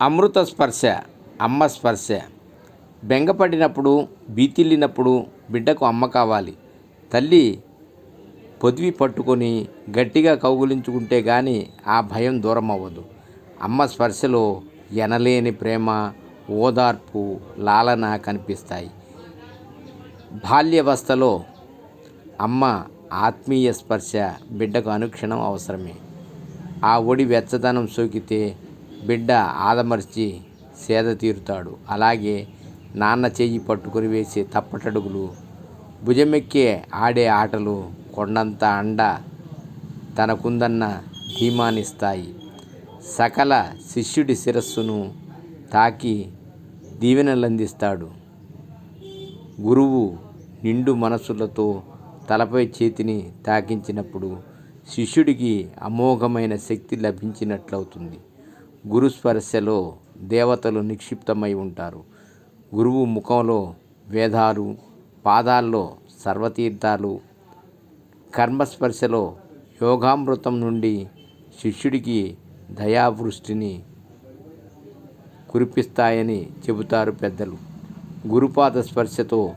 అమృత స్పర్శ అమ్మ స్పర్శ. బెంగపడినప్పుడు బీతిల్లినప్పుడు బిడ్డకు అమ్మ కావాలి. తల్లి పొదివి పట్టుకొని గట్టిగా కౌగులించుకుంటే కానీ ఆ భయం దూరం అవ్వదు అమ్మ స్పర్శలో ఎనలేని ప్రేమ ఓదార్పు లాలన కనిపిస్తాయి. బాల్యవస్థలో అమ్మ ఆత్మీయ స్పర్శ బిడ్డకు అనుక్షణం అవసరమే. ఆ ఒడి వెచ్చదనం సోకితే బిడ్డ ఆదమర్చి సేద తీరుతాడు. అలాగే నాన్న చెయ్యి పట్టుకొని వేసే తప్పటడుగులు భుజమెక్కే ఆడే ఆటలు కొండంత అండ తనకుందన్న ధీమానిస్తాయి. సకల శిష్యుడి శిరస్సును తాకి దీవెనలందిస్తాడు. గురువు నిండు మనసులతో తలపై చేతిని తాకించినప్పుడు శిష్యుడికి అమోఘమైన శక్తి లభించినట్లవుతుంది. గురు స్పర్శలో దేవతలు నిక్షిప్తమై ఉంటారు. గురువు ముఖంలో వేదాలు పాదాల్లో సర్వతీర్థాలు కర్మస్పర్శలో యోగామృతం నుండి శిష్యుడికి దయావృష్టిని కురిపిస్తాయని చెబుతారు పెద్దలు. గురుపాద స్పర్శతో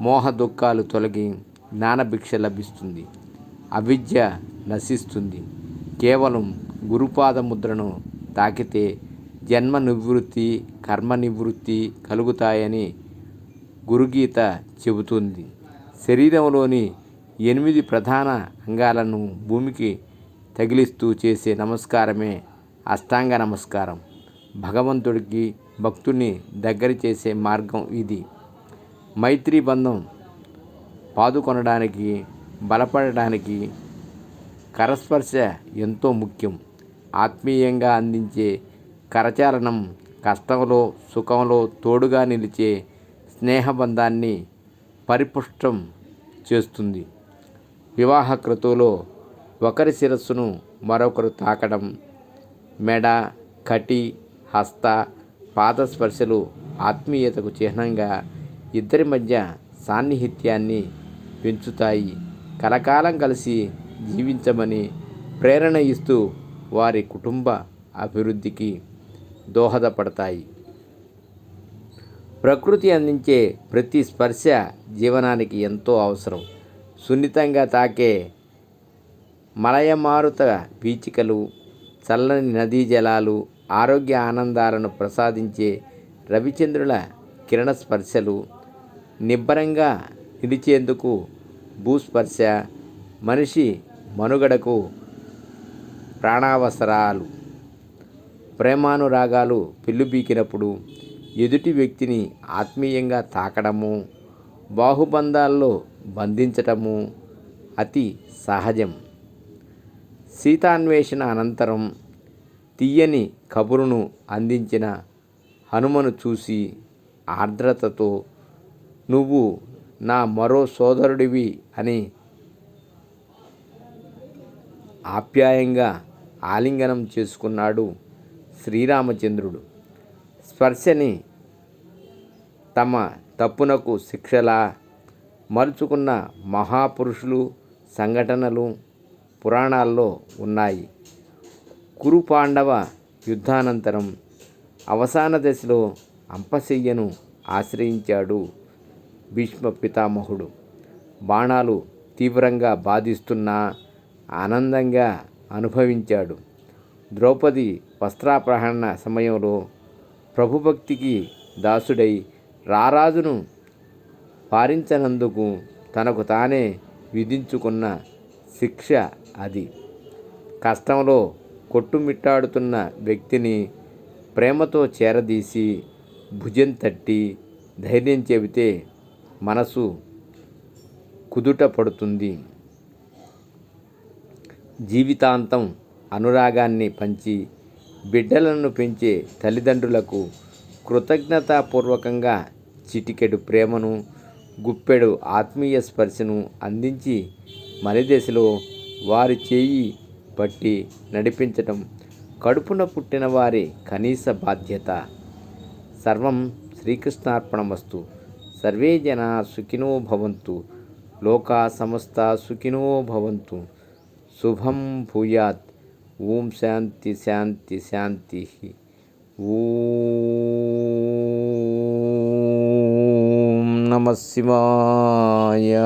మోహ దుఃఖాలు తొలగి జ్ఞానభిక్ష లభిస్తుంది. అవిద్య నశిస్తుంది. కేవలం గురుపాద ముద్రను తాకితే జన్మ నివృత్తి కర్మ నివృత్తి కలుగుతాయని గురుగీత చెబుతుంది. శరీరంలోని ఎనిమిది ప్రధాన అంగాలను భూమికి తగిలిస్తూ చేసే నమస్కారమే అష్టాంగ నమస్కారం. భగవంతుడికి భక్తుని దగ్గర చేసే మార్గం ఇది. మైత్రి బంధం పాదుకొనడానికి బలపడడానికి కరస్పర్శ ఎంతో ముఖ్యం. ఆత్మీయంగా అందించే కరచాలనం కష్టంలో సుఖంలో తోడుగా నిలిచే స్నేహబంధాన్ని పరిపుష్టం చేస్తుంది. వివాహ క్రతువులో ఒకరి శిరస్సును మరొకరు తాకడం మెడ కటి హస్త పాద స్పర్శలు ఆత్మీయతకు చిహ్నంగా ఇద్దరి మధ్య సాన్నిహిత్యాన్ని పెంచుతాయి. కలకాలం కలిసి జీవించమని ప్రేరణ ఇస్తూ వారి కుటుంబ అభివృద్ధికి దోహదపడతాయి. ప్రకృతి అందించే ప్రతి స్పర్శ జీవనానికి ఎంతో అవసరం. సున్నితంగా తాకే మలయమారుత పీచికలు చల్లని నదీ జలాలు ఆరోగ్య ఆనందాలను ప్రసాదించే రవిచంద్రుల కిరణ స్పర్శలు నిబ్బరంగా నిలిచేందుకు భూస్పర్శ మనిషి మనుగడకు ప్రాణావసరాలు. ప్రేమానురాగాలు పెళ్ళుబీకినప్పుడు ఎదుటి వ్యక్తిని ఆత్మీయంగా తాకడము బాహుబంధాల్లో బంధించటము అతి సహజం. సీతాన్వేషణ అనంతరం తీయని కబురును అందించిన హనుమను చూసి ఆర్ద్రతతో నువ్వు నా మరో సోదరుడివి అని ఆప్యాయంగా ఆలింగనం చేసుకున్నాడు శ్రీరామచంద్రుడు. స్పర్శని తమ తప్పునకు శిక్షలా మలుచుకున్న మహాపురుషులు సంఘటనలు పురాణాల్లో ఉన్నాయి. కురు పాండవ యుద్ధానంతరం అవసాన దశలో అంపశయ్యను ఆశ్రయించాడు భీష్మ పితామహుడు. బాణాలు తీవ్రంగా బాధిస్తున్నా ఆనందంగా అనుభవించాడు. ద్రౌపది వస్త్రాపహరణ సమయంలో ప్రభుభక్తికి దాసుడై రారాజును పారించనందుకు తనకు తానే విధించుకున్న శిక్ష అది. కష్టంలో కొట్టుమిట్టాడుతున్న వ్యక్తిని ప్రేమతో చేరదీసి భుజం తట్టి ధైర్యం చెబితే మనసు కుదుట పడుతుంది. జీవితాంతం అనురాగాన్ని పంచి బిడ్డలను పెంచే తల్లిదండ్రులకు కృతజ్ఞతాపూర్వకంగా చిటికెడు ప్రేమను గుప్పెడు ఆత్మీయ స్పర్శను అందించి మలిదశలో వారి చేయి పట్టి నడిపించటం కడుపున పుట్టిన వారి కనీస బాధ్యత. సర్వం శ్రీకృష్ణార్పణమస్తు. సర్వే జన సుఖినో భవంతు. లోకా సమస్త సుఖినో భవంతు. శుభం భూయాత్. ఓం శాంతి శాంతి శాంతి. ఓం నమ శివాయ.